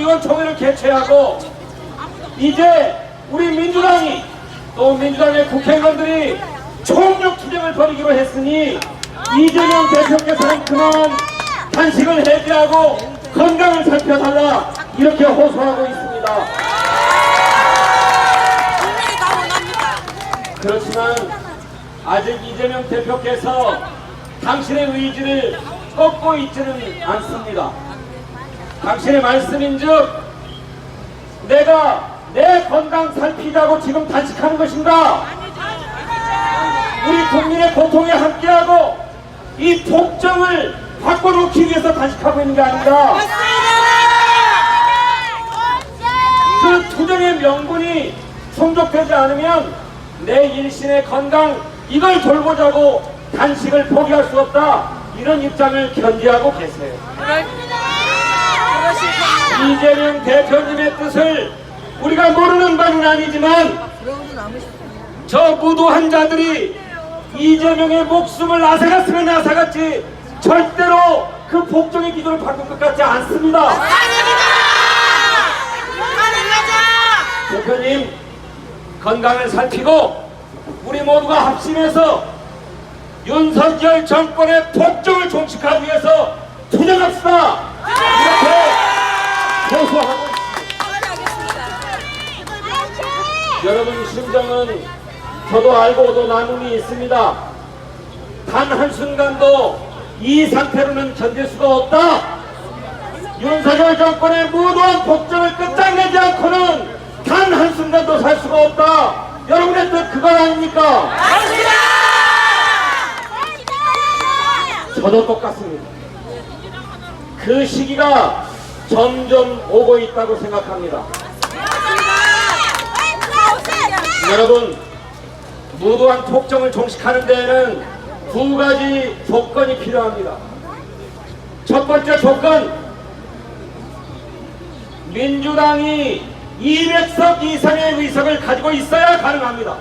의원총회를 개최하고 이제 우리 민주당이 또 민주당의 국회의원들이 총력 투쟁을 벌이기로 했으니 이재명 대표께서는 그만 단식을 해제하고 건강을 살펴달라 이렇게 호소하고 있습니다. 그렇지만 아직 이재명 대표께서 당신의 의지를 꺾고 있지는 않습니다. 당신의 말씀인 즉 내가 내 건강 살피자고 지금 단식하는 것인가? 우리 국민의 고통에 함께하고 이 복정을 바꿔놓기 위해서 단식하고 있는 게 아닙니다. 그 투쟁의 명분이 충족되지 않으면 내 일신의 건강 이걸 돌보자고 단식을 포기할 수 없다 이런 입장을 견지하고 계세요. 이재명 대표님의 뜻을 우리가 모르는 바는 아니지만 저 무도한 자들이 이재명의 목숨을 앗아갔으면 앗아갔지 절대로 그 복종의 기도를 바꿀 것 같지 않습니다. 대표님 건강을 살피고 우리 모두가 합심해서 윤석열 정권의 복종을 종식하기 위해서 투쟁합시다. 이렇게 호소하고 있습니다 여러분 심정은 저도 알고도 나눔이 있습니다 단 한순간도 이 상태로는 견딜 수가 없다 윤석열 정권의 무도한 복종을 끝장내지 않고는 단 한순간도 살 수가 없다. 여러분의 뜻 그건 아닙니까? 저도 똑같습니다. 그 시기가 점점 오고 있다고 생각합니다. 여러분, 무도한 폭정을 종식하는 데에는 두 가지 조건이 필요합니다. 첫 번째 조건, 민주당이 200석 이상의 의석을 가지고 있어야 가능합니다.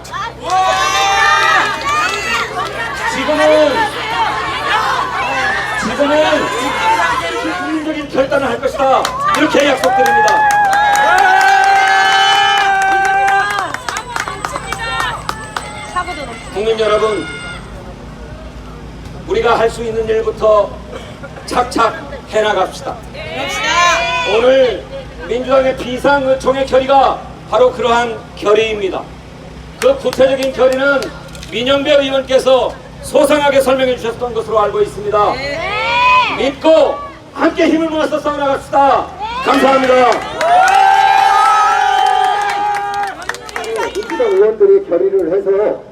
이렇게 약속드립니다. 국민 여러분, 우리가 할 수 있는 일부터 착착 해나갑시다. 오늘 민주당의 비상의총의 결의가 바로 그러한 결의입니다. 그 구체적인 결의는 민영배 의원께서 소상하게 설명해 주셨던 것으로 알고 있습니다. 믿고 함께 힘을 모아서 싸워나갑시다. 감사합니다. 민주당 의원들이 결의를 해서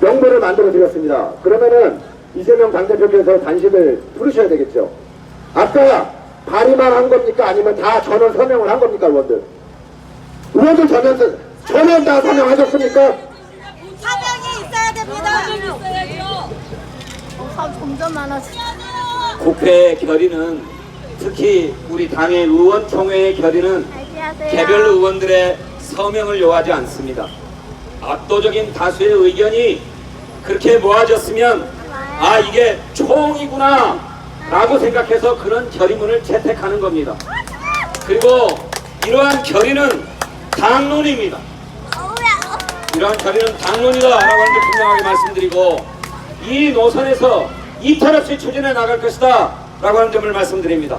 명분을 만들어 드렸습니다. 그러면은 이재명 당대표께서 단식을 부르셔야 되겠죠. 아까 발의만 한 겁니까? 아니면 다 전원 서명을 한 겁니까, 의원들? 의원들 전원, 서- 전원 다 서명하셨습니까? 사명이 있어야 됩니다. 사 점점 많아지. 국회 결의는 특히 우리 당의 의원총회의 결의는 개별 의원들의 서명을 요하지 않습니다. 압도적인 다수의 의견이 그렇게 모아졌으면 아 이게 총이구나 라고 생각해서 그런 결의문을 채택하는 겁니다. 그리고 이러한 결의는 당론입니다. 이러한 결의는 당론이다라고 하는 걸 분명하게 말씀드리고 이 노선에서 이탈 없이 추진해 나갈 것이다 라고 하는 점을 말씀드립니다.